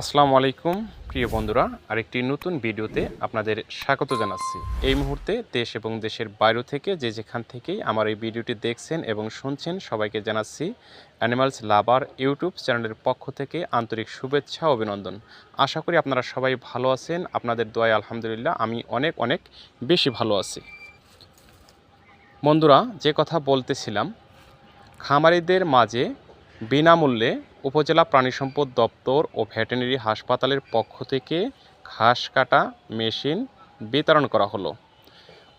আসসালামু আলাইকুম, প্রিয় বন্ধুরা। আরেকটি নতুন ভিডিওতে আপনাদের স্বাগত জানাচ্ছি। এই মুহূর্তে দেশ এবং দেশের বাইরে থেকে যে যেখান থেকেই আমার এই ভিডিওটি দেখছেন এবং শুনছেন, সবাইকে জানাচ্ছি অ্যানিমালস লাভার ইউটিউব চ্যানেলের পক্ষ থেকে আন্তরিক শুভেচ্ছা, অভিনন্দন। আশা করি আপনারা সবাই ভালো আছেন। আপনাদের দোয়ায় আলহামদুলিল্লাহ আমি অনেক অনেক বেশি ভালো আছি। বন্ধুরা, যে কথা বলতেছিলাম, খামারিদের মাঝে বিনামূল্যে উপজেলা প্রাণী সম্পদ দপ্তর ও ভেটেরিনারি হাসপাতালের পক্ষ থেকে ঘাস কাটা মেশিন বিতরণ করা হলো।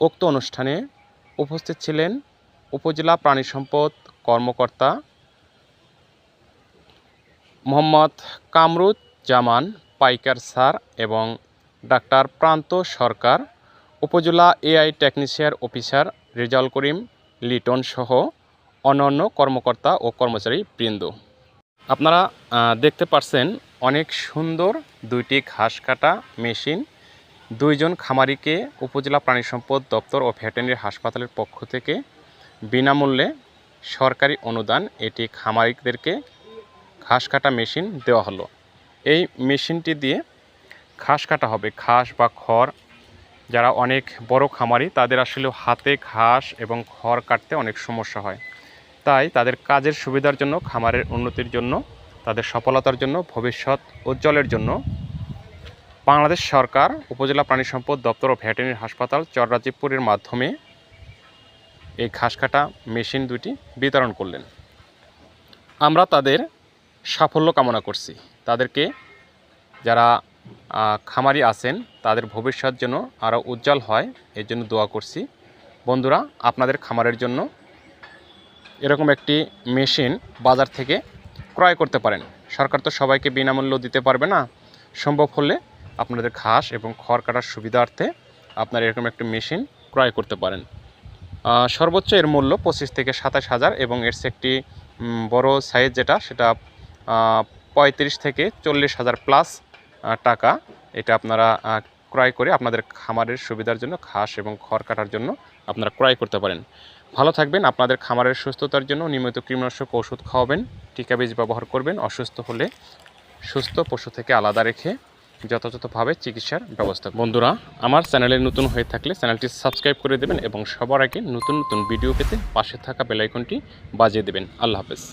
উক্ত অনুষ্ঠানে উপস্থিত ছিলেন উপজেলা প্রাণী সম্পদ কর্মকর্তা মোহাম্মদ কামরুজ জামান পাইকার স্যার এবং doctor Pranta Sarkar, Upazila AI technician officer Rezaul Karim Liton সহ অন্যান্য কর্মকর্তা ও কর্মচারী বৃন্দ। আপনারা দেখতে পাচ্ছেন অনেক সুন্দর দুইটি ঘাস কাটা মেশিন। দুইজন খামারিকে উপজেলা প্রাণী সম্পদ দপ্তর ও ভেটেরিনারি হাসপাতালের পক্ষ থেকে বিনামূল্যে সরকারি অনুদান এটি খামারিকদেরকে ঘাস কাটা মেশিন দেওয়া হলো। এই মেশিনটি দিয়ে ঘাস কাটা হবে। ঘাস বা খড়, যারা অনেক বড় খামারি, তাদের আসলে হাতে ঘাস এবং খড় কাটতে অনেক সমস্যা হয়। তাই তাদের কাজের সুবিধার জন্য, খামারের উন্নতির জন্য, তাদের সফলতার জন্য, ভবিষ্যৎ উজ্জ্বলের জন্য বাংলাদেশ সরকার, উপজেলা প্রাণী সম্পদ দপ্তর ও ভেটেরিনারি হাসপাতাল চররাজীবপুরের মাধ্যমে এই ঘাস কাটা মেশিন দুটি বিতরণ করলেন। আমরা তাদের সাফল্য কামনা করছি। তাদেরকে যারা খামারি আছেন, তাদের ভবিষ্যৎ যেন আরও উজ্জ্বল হয়, এর জন্য দোয়া করছি। বন্ধুরা, আপনাদের খামারের জন্য এরকম একটি মেশিন বাজার থেকে ক্রয় করতে পারেন। সরকার তো সবাইকে বিনামূল্য দিতে পারবে না। সম্ভব হলে আপনাদের ঘাস এবং খড় কাটার সুবিধার্থে আপনারা এরকম একটি মেশিন ক্রয় করতে পারেন। সর্বোচ্চ এর মূল্য পঁচিশ থেকে সাতাশ হাজার এবং এর একটি বড় সাইজ যেটা, সেটা পঁয়ত্রিশ থেকে চল্লিশ হাজার প্লাস টাকা। এটা আপনারা ক্রয় করে আপনাদের খামারের সুবিধার জন্য ঘাস এবং খড় কাটার জন্য আপনারা ক্রয় করতে পারেন। ভালো থাকবেন, আপনাদের খামারের সুস্থতার জন্য নিয়মিত কীটনাশক ওষুধ খাওয়াবেন, টিকা বীজ ব্যবহার করবেন, অসুস্থ হলে সুস্থ পশু থেকে আলাদা রেখে যথাযথভাবে চিকিৎসার ব্যবস্থা বন্ধুরা, আমার চ্যানেলে নতুন হয়ে থাকলে চ্যানেলটি সাবস্ক্রাইব করে দেবেন এবং সবার আগে নতুন নতুন ভিডিও পেতে পাশে থাকা বেলাইকনটি বাজিয়ে দেবেন। আল্লাহ হাফেজ।